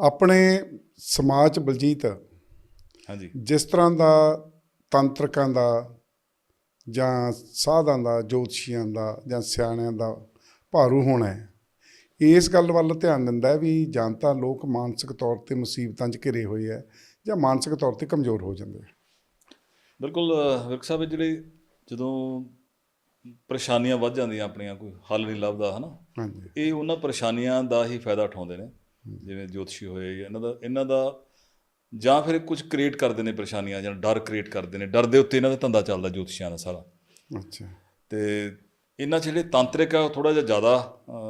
ਆਪਣੇ ਸਮਾਜ ਬਲਜੀਤ ਹਾਂਜੀ। ਜਿਸ ਤਰ੍ਹਾਂ ਦਾ ਤੰਤਰਕਾਂ ਦਾ ਜਾਂ ਸਾਧਾਂ ਦਾ ਜੋਤਸ਼ੀਆਂ ਦਾ ਜਾਂ ਸਿਆਣਿਆਂ ਦਾ ਭਾਰੂ ਹੋਣਾ ਹੈ ਇਸ ਗੱਲ ਵੱਲ ਧਿਆਨ ਦਿੰਦਾ ਹੈ ਵੀ ਜਾਂ ਤਾਂ ਲੋਕ ਮਾਨਸਿਕ ਤੌਰ ਤੇ ਮੁਸੀਬਤਾਂ 'ਚ ਘਿਰੇ ਹੋਏ ਹੈ ਜਾਂ ਮਾਨਸਿਕ ਤੌਰ ਤੇ ਕਮਜ਼ੋਰ ਹੋ ਜਾਂਦੇ ਹੈ। ਬਿਲਕੁਲ ਵਿਰਕ ਸਾਹਿਬ ਜਿਹੜੇ ਜਦੋਂ ਪਰੇਸ਼ਾਨੀਆਂ ਵੱਧ ਜਾਂਦੀਆਂ ਆਪਣੀਆਂ ਕੋਈ ਹੱਲ ਨਹੀਂ ਲੱਭਦਾ ਹਨਾ? ਹਾਂਜੀ। ਇਹ ਉਹਨਾਂ ਪਰੇਸ਼ਾਨੀਆਂ ਦਾ ਹੀ ਫਾਇਦਾ ਉਠਾਉਂਦੇ ਨੇ। ਜਿਵੇਂ ਜੋਤਸ਼ੀ ਹੋਏ ਇਹਨਾਂ ਦਾ ਇਹਨਾਂ ਦਾ ਜਾਂ ਫਿਰ ਕੁਝ ਕ੍ਰੀਏਟ ਕਰਦੇ ਨੇ ਪਰੇਸ਼ਾਨੀਆਂ ਜਾਂ ਡਰ ਕ੍ਰੀਏਟ ਕਰਦੇ ਨੇ ਡਰ ਦੇ ਉੱਤੇ ਇਹਨਾਂ ਦਾ ਧੰਦਾ ਚੱਲਦਾ ਜੋਤਸ਼ੀਆਂ ਦਾ ਸਾਰਾ ਅੱਛਾ ਤੇ ਇਹਨਾਂ ਜਿਹੜੇ ਤਾਂਤਰਿਕ ਆ ਉਹ ਥੋੜਾ ਜਿਹਾ ਜ਼ਿਆਦਾ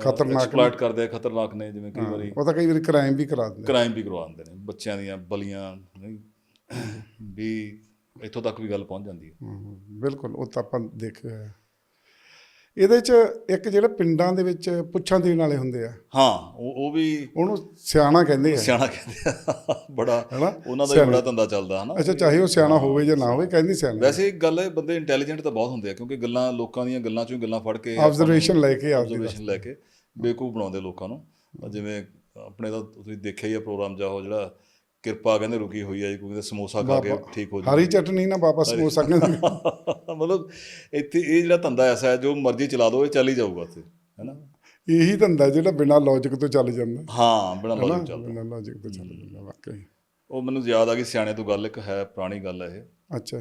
ਖਤਰਨਾਕ। ਐਕਸਪਲੋਇਟ ਕਰਦੇ ਆ ਖਤਰਨਾਕ ਨੇ ਜਿਵੇਂ ਕਈ ਵਾਰੀ ਉਹ ਤਾਂ ਕਈ ਵਾਰੀ ਕ੍ਰਾਈਮ ਵੀ ਕਰਾ ਦਿੰਦੇ ਕ੍ਰਾਈਮ ਵੀ ਕਰਵਾਉਂਦੇ ਨੇ ਬੱਚਿਆਂ ਦੀਆਂ ਬਲੀਆਂ ਨਹੀਂ ਵੀ ਇੱਥੋਂ ਤੱਕ ਵੀ ਗੱਲ ਪਹੁੰਚ ਜਾਂਦੀ ਹੈ ਬਿਲਕੁਲ ਉਹ ਤਾਂ ਆਪਾਂ ਦੇਖਿਆ ਹੈ। ਇਹਦੇ 'ਚ ਇੱਕ ਜਿਹੜੇ ਪਿੰਡਾਂ ਦੇ ਵਿੱਚ ਪੁੱਛਾਂ ਦੇਣ ਵਾਲੇ ਹੁੰਦੇ ਆ। ਹਾਂ ਉਹ ਉਹ ਵੀ ਉਹਨੂੰ ਸਿਆਣਾ ਕਹਿੰਦੇ ਆ। ਸਿਆਣਾ ਕਹਿੰਦੇ ਆ। ਬੜਾ ਹੈਨਾ? ਉਹਨਾਂ ਦਾ ਹੀ ਬੜਾ ਧੰਦਾ ਚੱਲਦਾ ਹਨਾ? ਅੱਛਾ ਚਾਹੇ ਉਹ ਸਿਆਣਾ ਹੋਵੇ ਜਾਂ ਨਾ ਹੋਵੇ ਕਹਿੰਦੀ ਸਿਆਣਾ। ਵੈਸੇ ਇੱਕ ਗੱਲ ਹੈ ਬੰਦੇ ਇੰਟੈਲੀਜੈਂਟ ਤਾਂ ਬਹੁਤ ਹੁੰਦੇ ਆ ਕਿਉਂਕਿ ਗੱਲਾਂ ਲੋਕਾਂ ਦੀਆਂ ਗੱਲਾਂ ਚੋਂ ਗੱਲਾਂ ਫੜ ਕੇ ਆਬਜ਼ਰਵੇਸ਼ਨ ਲੈ ਕੇ ਆਬਜ਼ਰਵੇਸ਼ਨ ਲੈ ਕੇ ਬੇਕੂਫ ਬਣਾਉਂਦੇ ਲੋਕਾਂ ਨੂੰ। ਜਿਵੇਂ ਆਪਣੇ ਦਾ ਤੁਸੀਂ ਦੇਖਿਆ ਹੀ ਆ ਪ੍ਰੋਗਰਾਮ ਜਾ ਉਹ ਜਿਹੜਾ ਕਿਰਪਾ ਕਹਿੰਦੇ ਰੁਕੀ ਹੋਈ ਹੈ ਜੀ ਕੋਈ ਸਮੋਸਾ ਖਾ ਕੇ ਠੀਕ ਹੋ ਹਰੀ ਚਟਨੀ ਨਾ ਵਾਪਸ ਹੋ ਸਕਦੇ ਜਾਊ ਮਤਲਬ ਇੱਥੇ ਇਹ ਜਿਹੜਾ ਧੰਦਾ ਐਸਾ ਹੈ ਜੋ ਮਰਜ਼ੀ ਚਲਾ ਦਿਓ ਇਹ ਚੱਲ ਹੀ ਜਾਊਗਾ ਇੱਥੇ ਹੈਨਾ ਇਹੀ ਧੰਦਾ ਜਿਹੜਾ ਬਿਨਾਂ ਲੌਜੀਕ ਤੋਂ ਚੱਲ ਜਾਂਦਾ। ਹਾਂ ਬੜਾ ਹੈਨਾ ਲੌਜਿਕ ਚੱਲਦਾ। ਬਿਨਾਂ ਲੌਜੀਕ ਤੋਂ ਚੱਲ ਜਾਂਦਾ ਵਾਕਈ। ਉਹ ਮੈਨੂੰ ਯਾਦ ਆ ਗਈ ਸਿਆਣੇ ਤੋਂ ਗੱਲ ਇੱਕ ਹੈ ਪੁਰਾਣੀ ਗੱਲ ਹੈ ਇਹ। ਅੱਛਾ